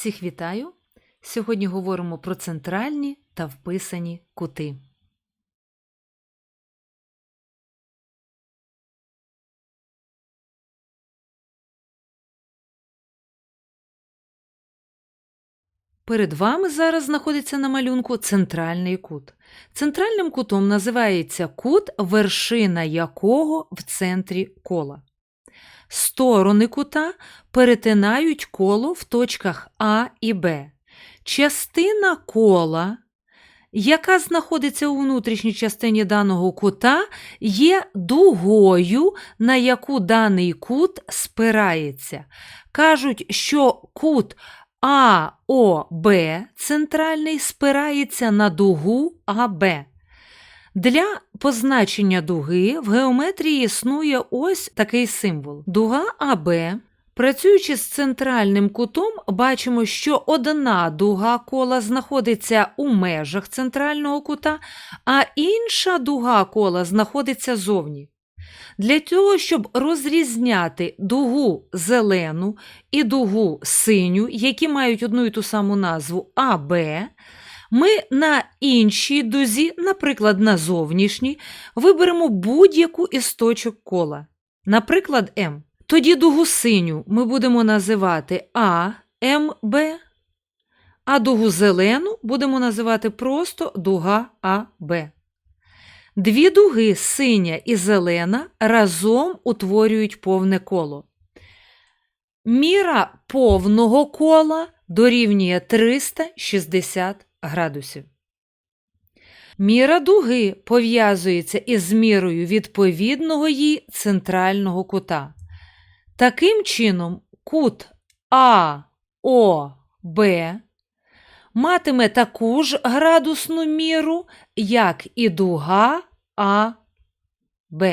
Всіх вітаю! Сьогодні говоримо про центральні та вписані кути. Перед вами зараз знаходиться на малюнку центральний кут. Центральним кутом називається кут, вершина якого в центрі кола. Сторони кута перетинають коло в точках А і Б. Частина кола, яка знаходиться у внутрішній частині даного кута, є дугою, на яку даний кут спирається. Кажуть, що кут АОБ центральний спирається на дугу АБ. Для позначення дуги в геометрії існує ось такий символ. Дуга АБ. Працюючи з центральним кутом, бачимо, що одна дуга кола знаходиться у межах центрального кута, а інша дуга кола знаходиться зовні. Для того, щоб розрізняти дугу зелену і дугу синю, які мають одну і ту саму назву АБ, ми на іншій дузі, наприклад, на зовнішній, виберемо будь-яку із точок кола, наприклад, М. Тоді дугу синю ми будемо називати АМБ, а дугу зелену будемо називати просто дуга АБ. Дві дуги синя і зелена разом утворюють повне коло. Міра повного кола дорівнює 360 градусів. Міра дуги пов'язується із мірою відповідного їй центрального кута. Таким чином, кут АОБ матиме таку ж градусну міру, як і дуга АБ.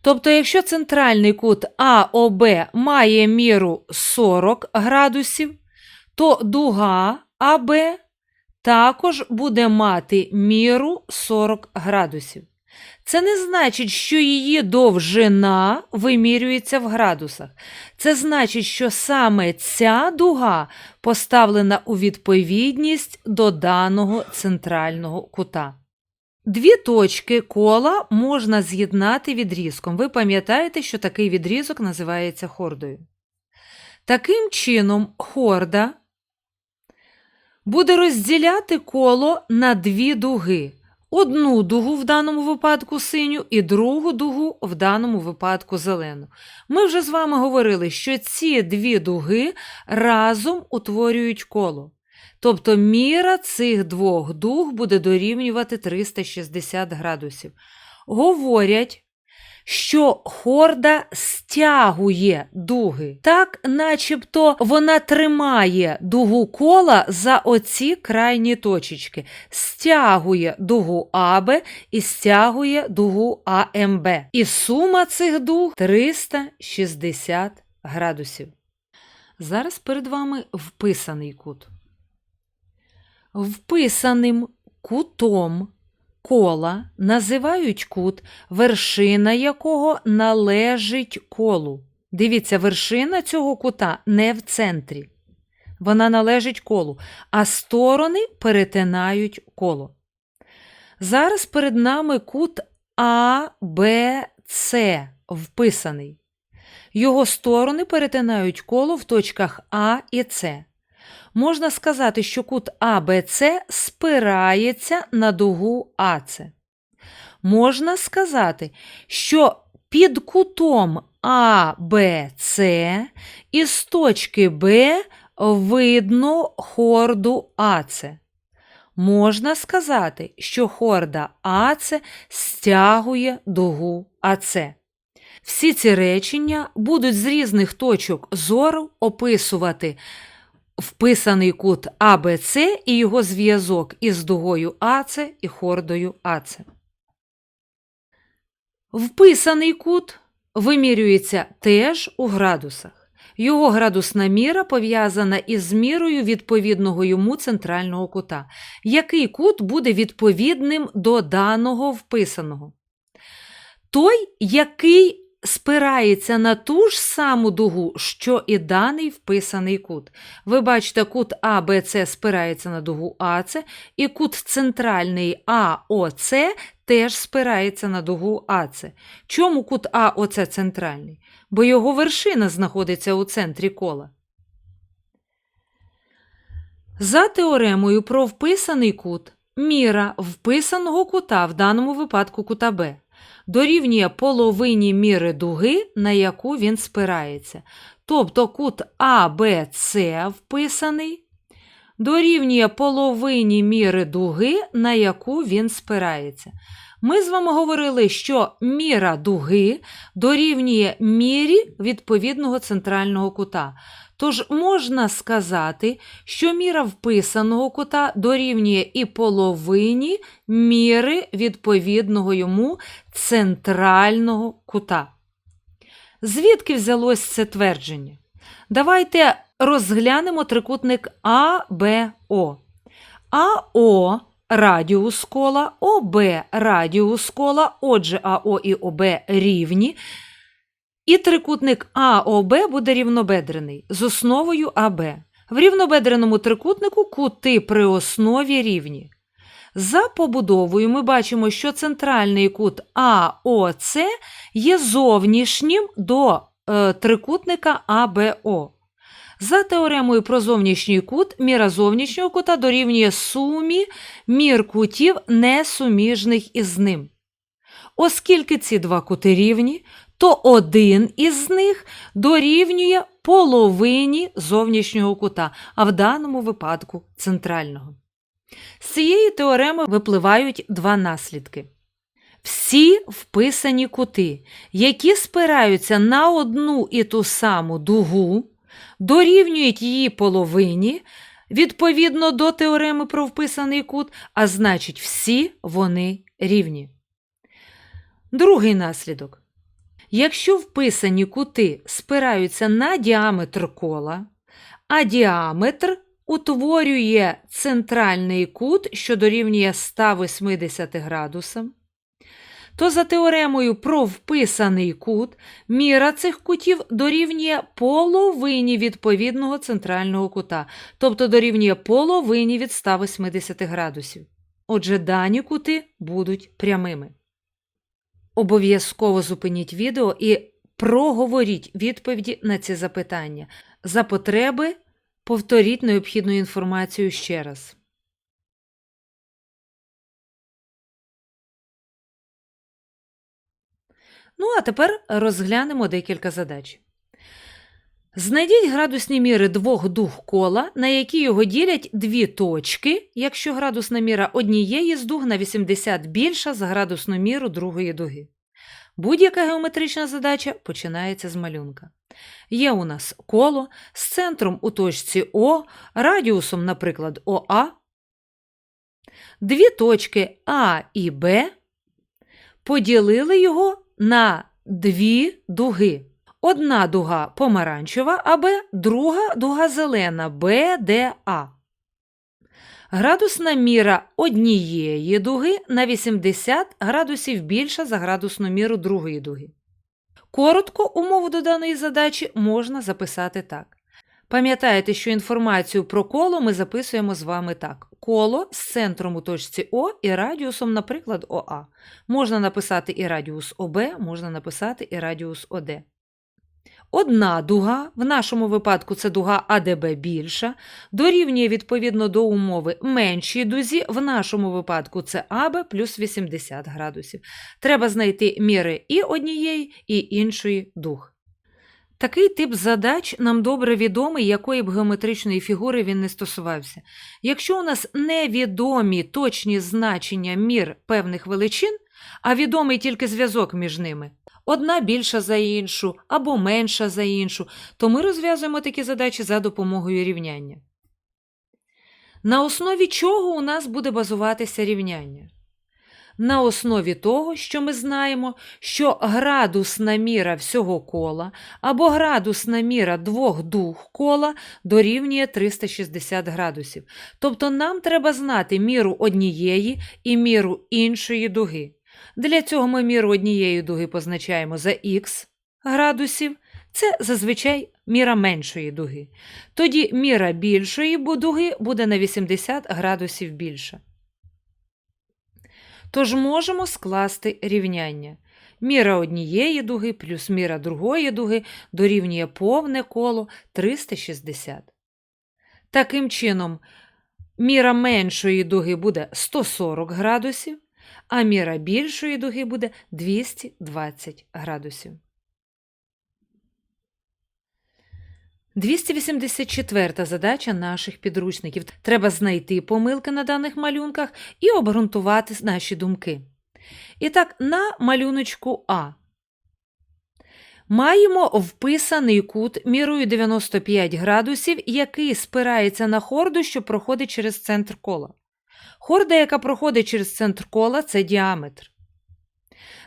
Тобто, якщо центральний кут АОБ має міру 40 градусів, то дуга АБ також буде мати міру 40 градусів. Це не значить, що її довжина вимірюється в градусах. Це значить, що саме ця дуга поставлена у відповідність до даного центрального кута. Дві точки кола можна з'єднати відрізком. Ви пам'ятаєте, що такий відрізок називається хордою. Таким чином, хорда буде розділяти коло на дві дуги. Одну дугу в даному випадку синю і другу дугу в даному випадку зелену. Ми вже з вами говорили, що ці дві дуги разом утворюють коло. Тобто міра цих двох дуг буде дорівнювати 360 градусів. Говорять, що хорда стягує дуги, так начебто вона тримає дугу кола за оці крайні точечки, стягує дугу АБ і стягує дугу АМБ. І сума цих дуг 360 градусів. Зараз перед вами вписаний кут. Вписаним кутом кола називають кут, вершина якого належить колу. Дивіться, вершина цього кута не в центрі. Вона належить колу, а сторони перетинають коло. Зараз перед нами кут АБЦ вписаний. Його сторони перетинають коло в точках А і С. Можна сказати, що кут АБЦ спирається на дугу АЦ. Можна сказати, що під кутом АБЦ із точки Б видно хорду АЦ. Можна сказати, що хорда АЦ стягує дугу АЦ. Всі ці речення будуть з різних точок зору описувати вписаний кут АБЦ і його зв'язок із дугою АЦ і хордою АЦ. Вписаний кут вимірюється теж у градусах. Його градусна міра пов'язана із мірою відповідного йому центрального кута. Який кут буде відповідним до даного вписаного? Той, який спирається на ту ж саму дугу, що і даний вписаний кут. Ви бачите, кут АБЦ спирається на дугу АЦ, і кут центральний АОЦ теж спирається на дугу АЦ. Чому кут АОЦ центральний? Бо його вершина знаходиться у центрі кола. За теоремою про вписаний кут, міра вписаного кута, в даному випадку кута Б, дорівнює половині міри дуги, на яку він спирається. Тобто кут АБЦ вписаний дорівнює половині міри дуги, на яку він спирається. Ми з вами говорили, що міра дуги дорівнює мірі відповідного центрального кута. Тож можна сказати, що міра вписаного кута дорівнює і половині міри відповідного йому центрального кута. Звідки взялось це твердження? Давайте розглянемо трикутник АБО. АО радіус кола, ОБ радіус кола, отже, АО і ОБ рівні. І трикутник АОБ буде рівнобедрений з основою АБ. В рівнобедреному трикутнику кути при основі рівні. За побудовою ми бачимо, що центральний кут АОЦ є зовнішнім до е, трикутника АБО. За теоремою про зовнішній кут, міра зовнішнього кута дорівнює сумі мір кутів несуміжних із ним. Оскільки ці два кути рівні, то один із них дорівнює половині зовнішнього кута, а в даному випадку центрального. З цієї теореми випливають два наслідки. Всі вписані кути, які спираються на одну і ту саму дугу, дорівнюють її половині відповідно до теореми про вписаний кут, а значить, всі вони рівні. Другий наслідок. Якщо вписані кути спираються на діаметр кола, а діаметр утворює центральний кут, що дорівнює 180 градусам, то за теоремою про вписаний кут міра цих кутів дорівнює половині відповідного центрального кута, тобто дорівнює половині від 180 градусів. Отже, дані кути будуть прямими. Обов'язково зупиніть відео і проговоріть відповіді на ці запитання. За потреби повторіть необхідну інформацію ще раз. Ну, а тепер розглянемо декілька задач. Знайдіть градусні міри двох дуг кола, на які його ділять дві точки, якщо градусна міра однієї з дуг на 80 більша за градусну міру другої дуги. Будь-яка геометрична задача починається з малюнка. Є у нас коло з центром у точці О, радіусом, наприклад, ОА, дві точки А і Б, поділили його на дві дуги. Одна дуга помаранчева АБ, друга дуга зелена БДА. Градусна міра однієї дуги на 80 градусів більша за градусну міру другої дуги. Коротко умову до даної задачі можна записати так. Пам'ятаєте, що інформацію про коло ми записуємо з вами так: коло з центром у точці О і радіусом, наприклад, ОА. Можна написати і радіус ОБ, можна написати і радіус ОД. Одна дуга, в нашому випадку це дуга АДБ більша, дорівнює відповідно до умови меншій дузі, в нашому випадку це АБ плюс 80 градусів. Треба знайти міри і однієї, і іншої дуг. Такий тип задач нам добре відомий, якої б геометричної фігури він не стосувався. Якщо у нас невідомі точні значення мір певних величин, а відомий тільки зв'язок між ними, одна більша за іншу або менша за іншу, то ми розв'язуємо такі задачі за допомогою рівняння. На основі чого у нас буде базуватися рівняння? На основі того, що ми знаємо, що градусна міра всього кола або градусна міра двох дуг кола дорівнює 360 градусів. Тобто нам треба знати міру однієї і міру іншої дуги. Для цього ми міру однієї дуги позначаємо за х, градусів це зазвичай міра меншої дуги. Тоді міра більшої дуги буде на 80 градусів більша. Тож можемо скласти рівняння. Міра однієї дуги плюс міра другої дуги дорівнює повне коло 360. Таким чином, міра меншої дуги буде 140 градусів, а міра більшої дуги буде 220 градусів. 284 задача наших підручників. Треба знайти помилки на даних малюнках і обґрунтувати наші думки. І так, на малюночку А. Маємо вписаний кут мірою 95 градусів, який спирається на хорду, що проходить через центр кола. Хорда, яка проходить через центр кола, це діаметр.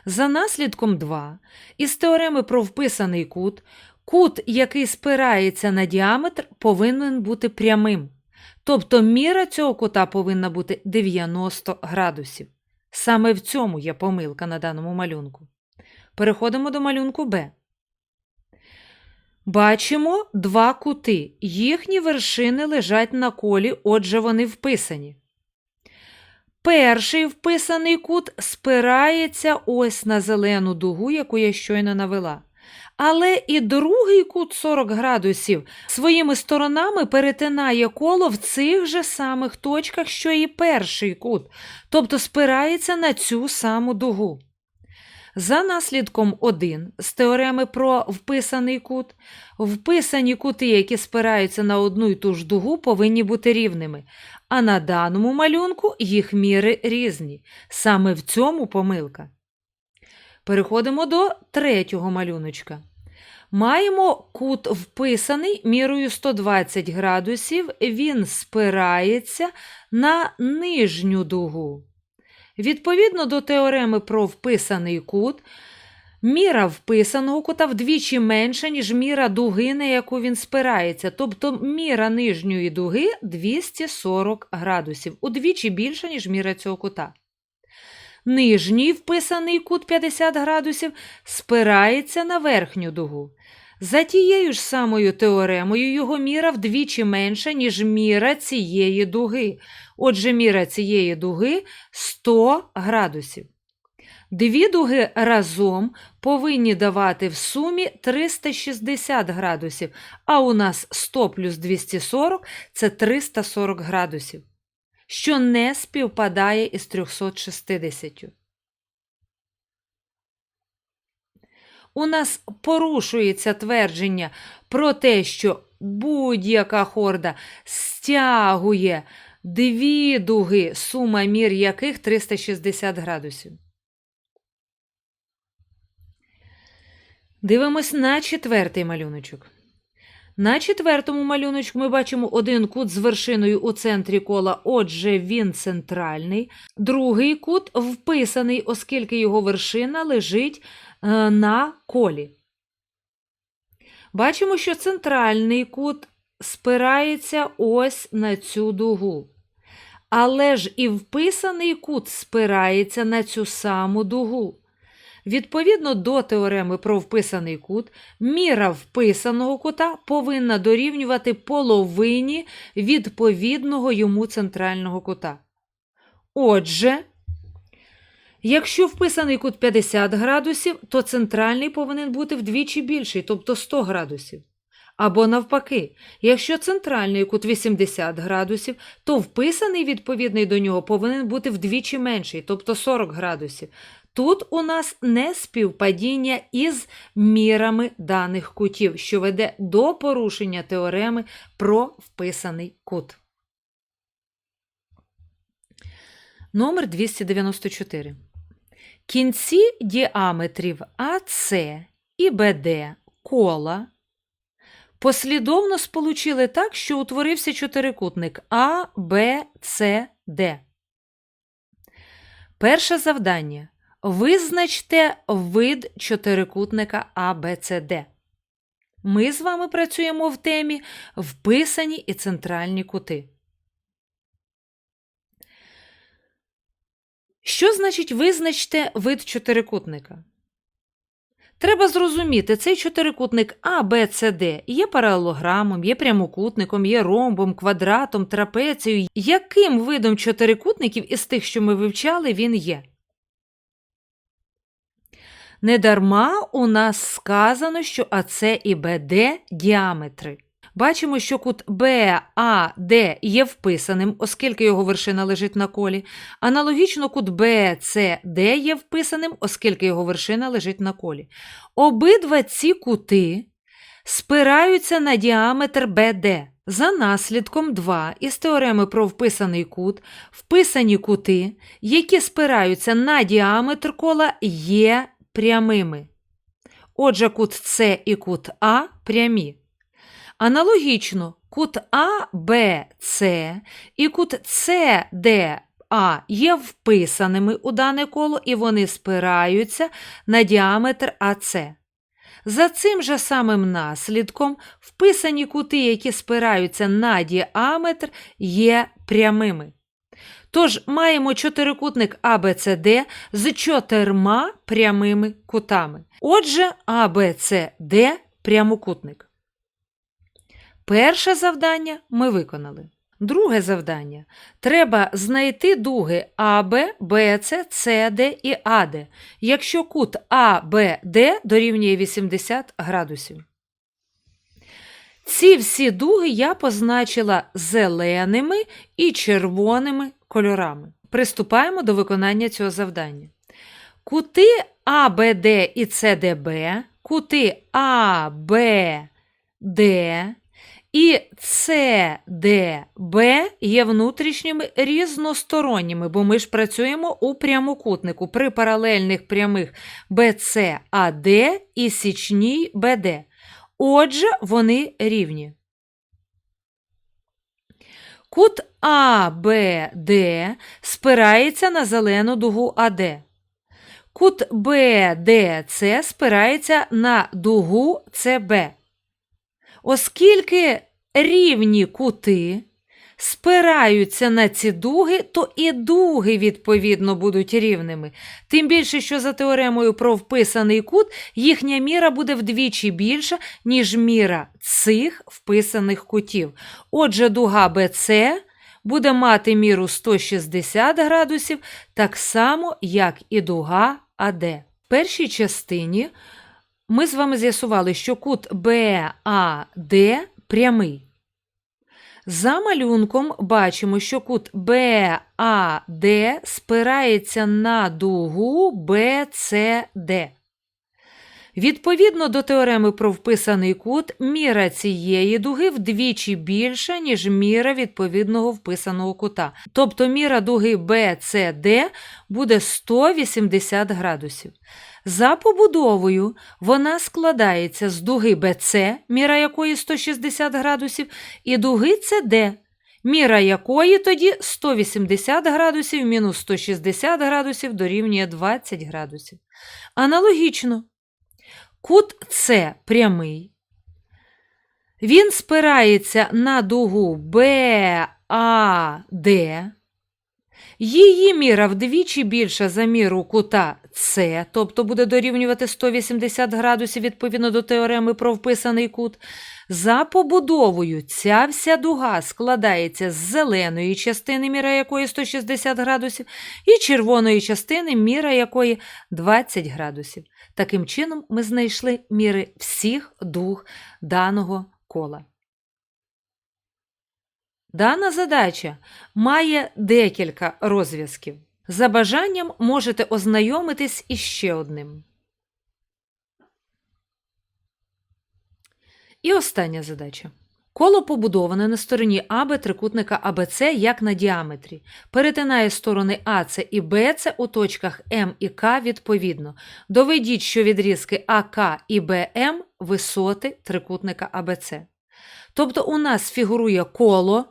За наслідком 2, із теореми про вписаний кут, кут, який спирається на діаметр, повинен бути прямим. Тобто міра цього кута повинна бути 90 градусів. Саме в цьому є помилка на даному малюнку. Переходимо до малюнку Б. Бачимо два кути. Їхні вершини лежать на колі, отже, вони вписані. Перший вписаний кут спирається ось на зелену дугу, яку я щойно навела. Але і другий кут 40 градусів своїми сторонами перетинає коло в цих же самих точках, що і перший кут, тобто спирається на цю саму дугу. За наслідком 1 з теореми про вписаний кут, вписані кути, які спираються на одну і ту ж дугу, повинні бути рівними, а на даному малюнку їх міри різні. Саме в цьому помилка. Переходимо до третього малюночка. Маємо кут вписаний мірою 120 градусів, він спирається на нижню дугу. Відповідно до теореми про вписаний кут, міра вписаного кута вдвічі менша, ніж міра дуги, на яку він спирається. Тобто міра нижньої дуги 240 градусів, удвічі більша, ніж міра цього кута. Нижній вписаний кут 50 градусів спирається на верхню дугу. За тією ж самою теоремою його міра вдвічі менша, ніж міра цієї дуги. Отже, міра цієї дуги 100 градусів. Дві дуги разом повинні давати в сумі 360 градусів, а у нас 100 плюс 240 – це 340 градусів, що не співпадає із 360. У нас порушується твердження про те, що будь-яка хорда стягує дві дуги, сума мір яких 360 градусів. Дивимось на четвертий малюночок. На четвертому малюночку ми бачимо один кут з вершиною у центрі кола, отже, він центральний. Другий кут вписаний, оскільки його вершина лежить на колі. Бачимо, що центральний кут спирається ось на цю дугу. Але ж і вписаний кут спирається на цю саму дугу. Відповідно до теореми про вписаний кут, міра вписаного кута повинна дорівнювати половині відповідного йому центрального кута. Отже, якщо вписаний кут 50 градусів, то центральний повинен бути вдвічі більший, тобто 100 градусів. Або навпаки, якщо центральний кут 80 градусів, то вписаний відповідний до нього повинен бути вдвічі менший, тобто 40 градусів. Тут у нас не співпадіння із мірами даних кутів, що веде до порушення теореми про вписаний кут. Номер 294. Кінці діаметрів АС і БД кола послідовно сполучили так, що утворився чотирикутник А, Б, С, Д. Перше завдання. Визначте вид чотирикутника ABCD. Ми з вами працюємо в темі вписані і центральні кути. Що значить визначте вид чотирикутника? Треба зрозуміти, цей чотирикутник А, Б, С, Д є паралелограмом, є прямокутником, є ромбом, квадратом, трапецією. Яким видом чотирикутників із тих, що ми вивчали, він є? Недарма у нас сказано, що АС і БД діаметри. Бачимо, що кут БАД є вписаним, оскільки його вершина лежить на колі. Аналогічно кут БЦД є вписаним, оскільки його вершина лежить на колі. Обидва ці кути спираються на діаметр БД. За наслідком 2 із теореми про вписаний кут, вписані кути, які спираються на діаметр кола, є прямими. Отже, кут С і кут А прямі. Аналогічно, кут АБЦ і кут СДА є вписаними у дане коло, і вони спираються на діаметр АЦ. За цим же самим наслідком вписані кути, які спираються на діаметр, є прямими. Тож маємо чотирикутник ABCD з чотирма прямими кутами. Отже, ABCD прямокутник. Перше завдання ми виконали. Друге завдання. Треба знайти дуги АБ, БЦ, СД і АД, якщо кут АБД дорівнює 80 градусів. Ці всі дуги я позначила зеленими і червоними кольорами. Приступаємо до виконання цього завдання. Кути АБД і СДБ, кути АБД і СДБ є внутрішніми різносторонніми, бо ми ж працюємо у прямокутнику при паралельних прямих БЦАД і січній БД. Отже, вони рівні. Кут АБД спирається на зелену дугу АД. Кут БДЦ спирається на дугу ЦБ. Оскільки рівні кути спираються на ці дуги, то і дуги, відповідно, будуть рівними. Тим більше, що за теоремою про вписаний кут їхня міра буде вдвічі більша, ніж міра цих вписаних кутів. Отже, дуга БЦ буде мати міру 160 градусів, так само, як і дуга АД. В першій частині ми з вами з'ясували, що кут БАД прямий. За малюнком бачимо, що кут БАД спирається на дугу БЦД. Відповідно до теореми про вписаний кут, міра цієї дуги вдвічі більша, ніж міра відповідного вписаного кута. Тобто міра дуги BCD буде 180 градусів. За побудовою вона складається з дуги BC, міра якої 160 градусів, і дуги CD, міра якої тоді 180 градусів мінус 160 градусів дорівнює 20 градусів. Аналогічно, кут С прямий. Він спирається на дугу БАД. Її міра вдвічі більша за міру кута С, тобто буде дорівнювати 180 градусів відповідно до теореми про вписаний кут. За побудовою ця вся дуга складається з зеленої частини, міра якої 160 градусів, і червоної частини, міра якої 20 градусів. Таким чином, ми знайшли міри всіх дуг даного кола. Дана задача має декілька розв'язків. За бажанням можете ознайомитись із ще одним. І остання задача. Коло побудоване на стороні АБ трикутника АБЦ як на діаметрі. Перетинає сторони АЦ і БЦ у точках М і К відповідно. Доведіть, що відрізки АК і БМ висоти трикутника АБЦ. Тобто у нас фігурує коло,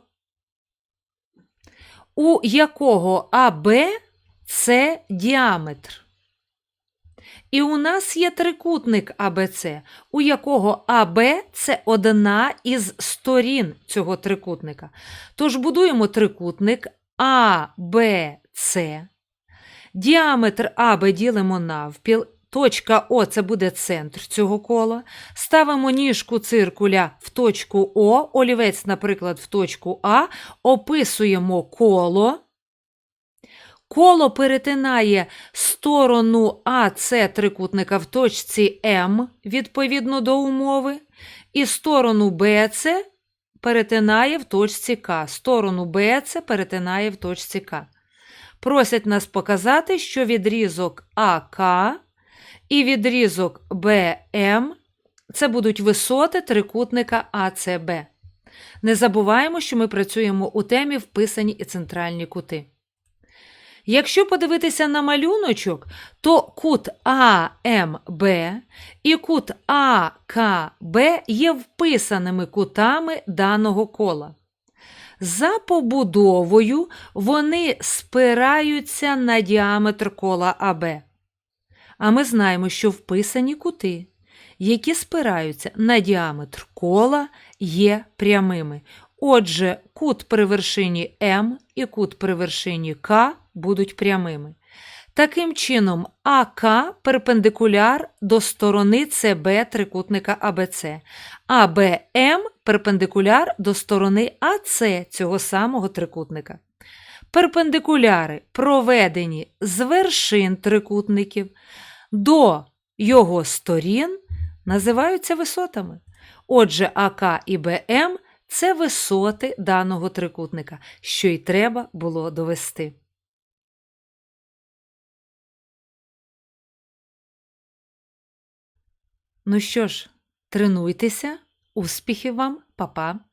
у якого АБ це діаметр. І у нас є трикутник АБЦ, у якого АБ це одна із сторін цього трикутника. Тож будуємо трикутник АБЦ. Діаметр АБ ділимо навпіл, точка О це буде центр цього кола. Ставимо ніжку циркуля в точку О, олівець, наприклад, в точку А, описуємо коло. Коло перетинає сторону АС трикутника в точці М відповідно до умови, і сторону БЦ перетинає в точці К. Сторону БЦ перетинає в точці К. Просять нас показати, що відрізок АК і відрізок БМ це будуть висоти трикутника АЦБ. Не забуваємо, що ми працюємо у темі вписані і центральні кути. Якщо подивитися на малюночок, то кут АМБ і кут АКБ є вписаними кутами даного кола. За побудовою вони спираються на діаметр кола АБ. А ми знаємо, що вписані кути, які спираються на діаметр кола, є прямими. Отже, кут при вершині М і кут при вершині К будуть прямими. Таким чином, АК перпендикуляр до сторони СБ трикутника АБЦ, а БМ перпендикуляр до сторони АЦ цього самого трикутника. Перпендикуляри проведені з вершин трикутників до його сторін називаються висотами. Отже, АК і БМ це висоти даного трикутника, що й треба було довести. Ну що ж, тренуйтеся, успіхів вам, па-па!